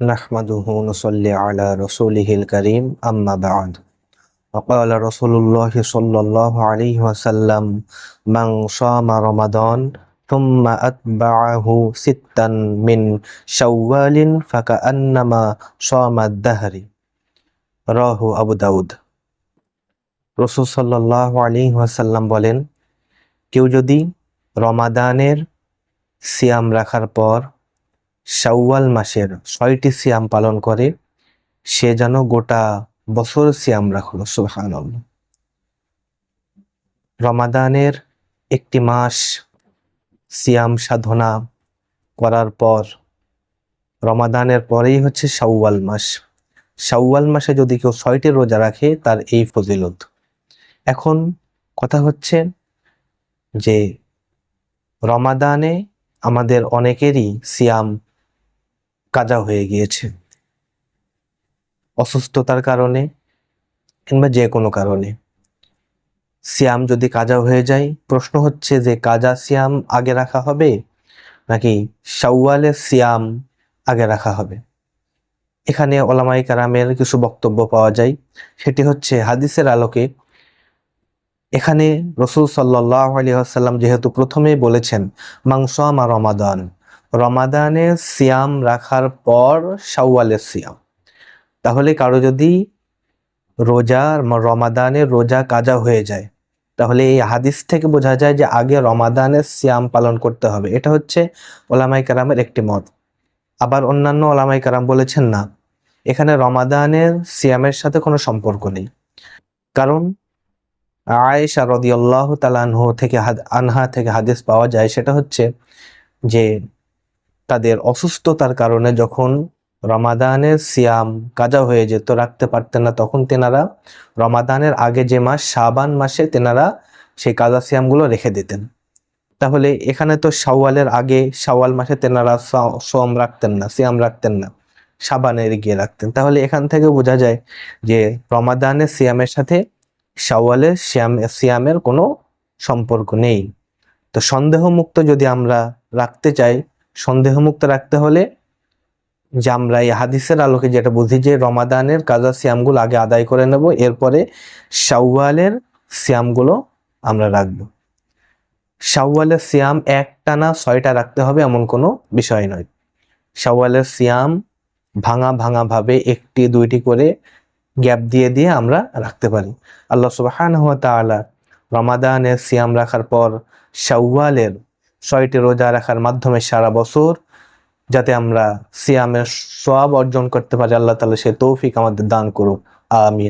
نحمده ونصلي على رسوله الكريم أما بعد وقال رسول الله صلى الله عليه وسلم من صام رمضان ثم أتبعه ستا من شوال فكأنما صام الدهر রাহ আবু দাউদ রসুল সাল্লাহ আলী ওয়াসাল্লাম বলেন কেউ যদি রমাদানের সিয়াম রাখার পর শাওয়াল মাসের ছয়টি সিয়াম পালন করে, সে যেন গোটা বছর সিয়াম রাখল সুবহান রমাদানের একটি মাস সিয়াম সাধনা করার পর, রমাদানের পরেই হচ্ছে শাওয়াল মাস। শাওয়াল মাসে যদি কেউ ছয়টি রোজা রাখে, তার এই ফজিলত। এখন কথা হচ্ছে যে, রমাদানে আমাদের অনেকেরই সিয়াম কাজা হয়ে গিয়েছে। অসুস্থতার কারণে কিংবা যে কোনো কারণে। সিয়াম যদি কাজা হয়ে যায়, প্রশ্ন হচ্ছে যে কাজা সিয়াম আগে রাখা হবে নাকি শাওয়ালের সিয়াম আগে রাখা হবে? এখানে ওলামাই কারামের কিছু বক্তব্য পাওয়া যায়। সেটি হচ্ছে হাদিসের আলোকে। এখানে রসুল সাল্লাহ আলী আসাল্লাম যেহেতু প্রথমেই বলেছেন মাংসামা রমাদান রমাদানে সিয়াম রাখার পর শাওয়ালের সিয়াম। তাহলে কারও যদি রোজা, রমাদানে রোজা কাজা হয়ে যায়, তাহলে এই হাদিস থেকে বোঝা যায় যে আগে রমাদানের সিয়াম পালন করতে হবে। এটা হচ্ছে ওলামাই কারামের একটি মত। আবার অন্যান্য ওলামাই কারাম বলেছেন না, এখানে রমাদানের সিয়ামের সাথে কোনো সম্পর্ক নেই। কারণ আয়েশা রদিয়াল্লাহ তালানহ থেকে আনহা থেকে হাদিস পাওয়া যায়, সেটা হচ্ছে যে তাদের অসুস্থতার কারণে যখন রমাদানের সিয়াম কাজা হয়ে যেত, রাখতে পারতেন না, তখন তেনারা রমাদানের আগে যে মাস, শাবান মাসে তেনারা সেই কাজা সিয়ামগুলো রেখে দিতেন। তাহলে এখানে তো শাওয়ালের আগে, শাওয়াল মাসে তেনারা সোম রাখতেন না, সিয়াম রাখতেন না সাবানের গিয়ে রাখতেন। তাহলে এখান থেকে বোঝা যায় যে রমাদানের সিয়ামের সাথে শাওয়ালের সিয়াম, সিয়ামের কোনো সম্পর্ক নেই। তো সন্দেহমুক্ত যদি আমরা রাখতে চাই সন্দেহমুক্ত রাখতে হলে যে আমরা এই হাদিসের আলোকে যেটা বুঝি যে রমাদানের কাজা সিয়ামগুলো আগে আদায় করে নেব, এরপরে শাওয়ালের সিয়ামগুলো আমরা রাখব। শাওয়ালের সিয়াম একটানা ছয়টা রাখতে হবে এমন কোনো বিষয় নয়। শাওয়ালের সিয়াম ভাঙা ভাঙা ভাবে একটি দুইটি করে গ্যাপ দিয়ে দিয়ে আমরা রাখতে পারি। আল্লাহ তাআলা রমাদানের সিয়াম রাখার পর শাওয়ালের ছয়টি রোজা রাখার মাধ্যমে সারা বছর যাতে আমরা সিয়ামের সব অর্জন করতে পারি, আল্লাহ তালা সে তৌফিক আমাদের দান করুক। আমিন।